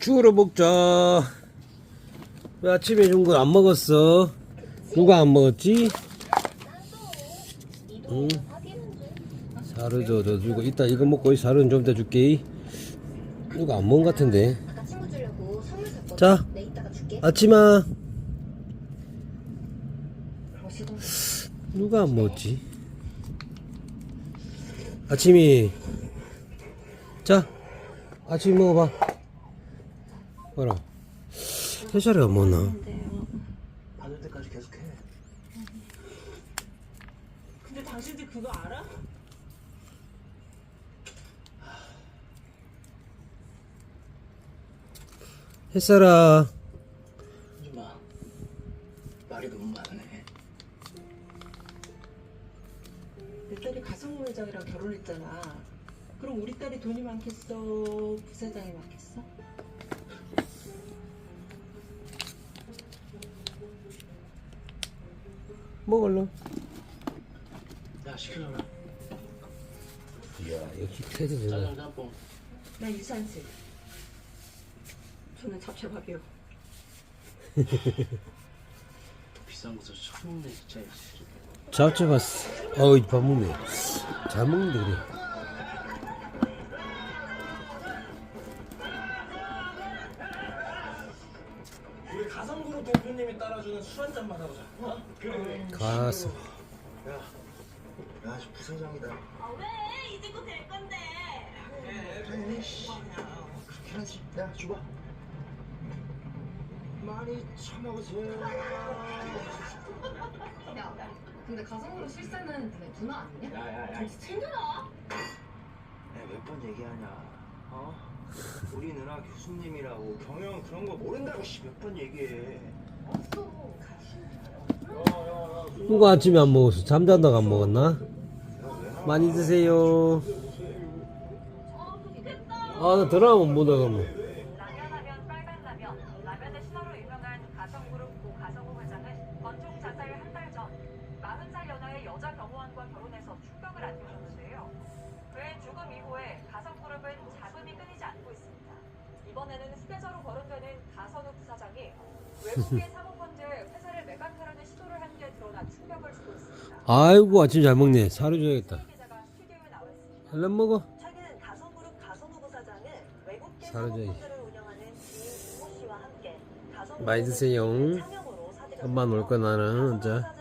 죽으러 먹자. 왜 아침에 준걸안 먹었어? 누가 안 먹었지? 응. 사르 저저 주고 이따 이거 먹고 이 사르는 좀 이따 줄게. 누가 안 먹은 것 같은데. 자. 줄게. 아침아. 누가 안 먹었지? 아침이 자 아침 먹어봐. 봐라. 안 먹나? 받을 때까지 계속해. 근데 당신들 그거 알아? 햇살아 하지 마. 말이 너무 많네. 내 딸이 가성모 회장이랑 결혼했잖아. 그럼 우리 딸이 돈이 많겠어? 부사장이 많겠어? 먹을러? 야 시켜줘라. 이야 역시 테드 전화 짜장 짬뽕. 나 유산슬. 저는 잡채밥이요. 더 비싼 곳에서 처음 먹네 진짜. 잡채 봤어 어이 밥 먹네 잘 먹는데 그래 우리 가성그룹 대표님이 따라주는 술 한잔 받아보자. 어? 그래. 가서 야, 야, 저 부사장이다. 아, 왜? 이제 곧 될 건데. 그래, 씨. 그렇게 하지. 야, 줘봐. 많이 처먹으세요. 야, 근데 가성으로 실세는 그냥 누나 아니냐? 야, 야, 야. 정신 챙겨라. 몇번 얘기하냐? 어? 우리 누나 교수님이라고 경영 그런 거 모른다고 씨몇번 얘기해. 누가 아침에 안 먹었어 잠자다가 안 먹었나? 많이 드세요 아 나 드라마 못 하겠네 라면하면 빨간 라면, 라면의 신화로 유명한 가성그룹 고 가성호 회장은 건총 자살 한 달 전 40살 연하의 여자 경호원과 결혼해서 충격을 안겨줬는데요. 그의 죽음 이후에 가성그룹은 자금이 끊이지 않고 있습니다. 이번에는 후계자로 거론되는 가선우 부사장이 외국의 사모펀드에 회사를 매각하려는 시도를 한 게 드러나 충격을 주고 있습니다. 아이고 아침 잘 먹네. 사료 줘야겠다. 기자가 스튜디오에. 얼른 먹어. 최근 가성그룹 가성우 부사장은 외국계. 사모펀드를 운영하는 지인 이모 씨와 함께 가성그룹 많이 드세요. 창업으로 사대가 엄마 놀거 나는. 자